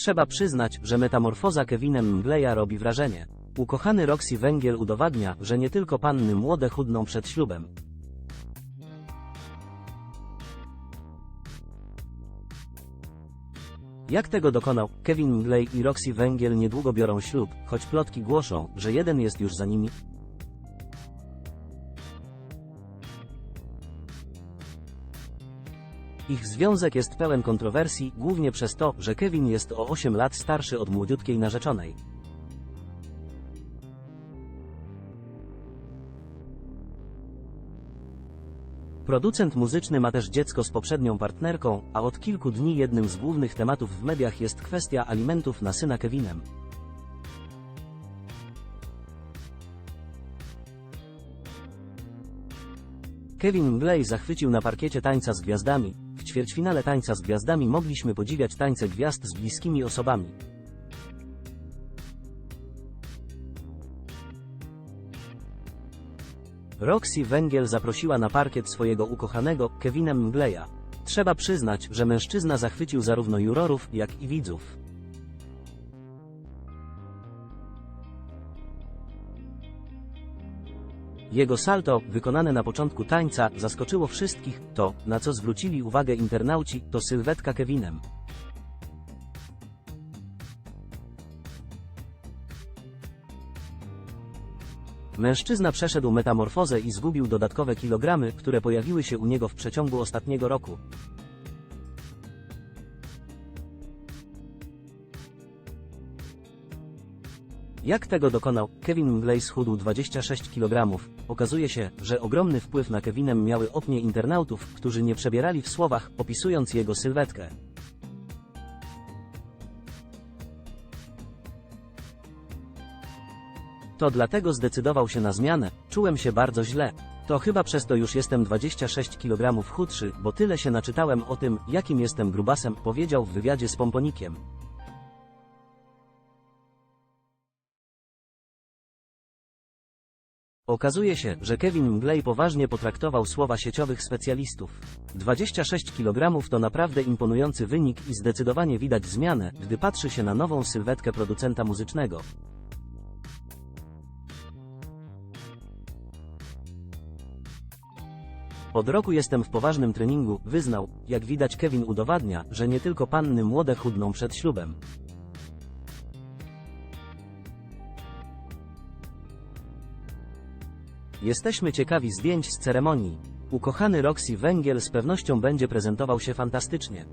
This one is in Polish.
Trzeba przyznać, że metamorfoza Kevinem Mgleja robi wrażenie. Ukochany Roxy Węgiel udowadnia, że nie tylko panny młode chudną przed ślubem. Jak tego dokonał, Kevin Mglej i Roxy Węgiel niedługo biorą ślub, choć plotki głoszą, że jeden jest już za nimi. Ich związek jest pełen kontrowersji, głównie przez to, że Kevin jest o 8 lat starszy od młodziutkiej narzeczonej. Producent muzyczny ma też dziecko z poprzednią partnerką, a od kilku dni jednym z głównych tematów w mediach jest kwestia alimentów na syna Kevinem. Kevin Mglej zachwycił na parkiecie tańca z gwiazdami. W ćwierćfinale tańca z gwiazdami mogliśmy podziwiać tańce gwiazd z bliskimi osobami. Roxy Węgiel zaprosiła na parkiet swojego ukochanego, Kevina Mgleja. Trzeba przyznać, że mężczyzna zachwycił zarówno jurorów, jak i widzów. Jego salto, wykonane na początku tańca, zaskoczyło wszystkich, to, na co zwrócili uwagę internauci, to sylwetka Kevinem. Mężczyzna przeszedł metamorfozę i zgubił dodatkowe kilogramy, które pojawiły się u niego w przeciągu ostatniego roku. Jak tego dokonał, Kevin Mglej schudł 26 kg. Okazuje się, że ogromny wpływ na Kevinem miały opinie internautów, którzy nie przebierali w słowach, opisując jego sylwetkę. To dlatego zdecydował się na zmianę, czułem się bardzo źle. To chyba przez to już jestem 26 kg chudszy, bo tyle się naczytałem o tym, jakim jestem grubasem, powiedział w wywiadzie z Pomponikiem. Okazuje się, że Kevin Mglej poważnie potraktował słowa sieciowych specjalistów. 26 kg to naprawdę imponujący wynik i zdecydowanie widać zmianę, gdy patrzy się na nową sylwetkę producenta muzycznego. Od roku jestem w poważnym treningu, wyznał, jak widać Kevin udowadnia, że nie tylko panny młode chudną przed ślubem. Jesteśmy ciekawi zdjęć z ceremonii. Ukochany Roxy Węgiel z pewnością będzie prezentował się fantastycznie.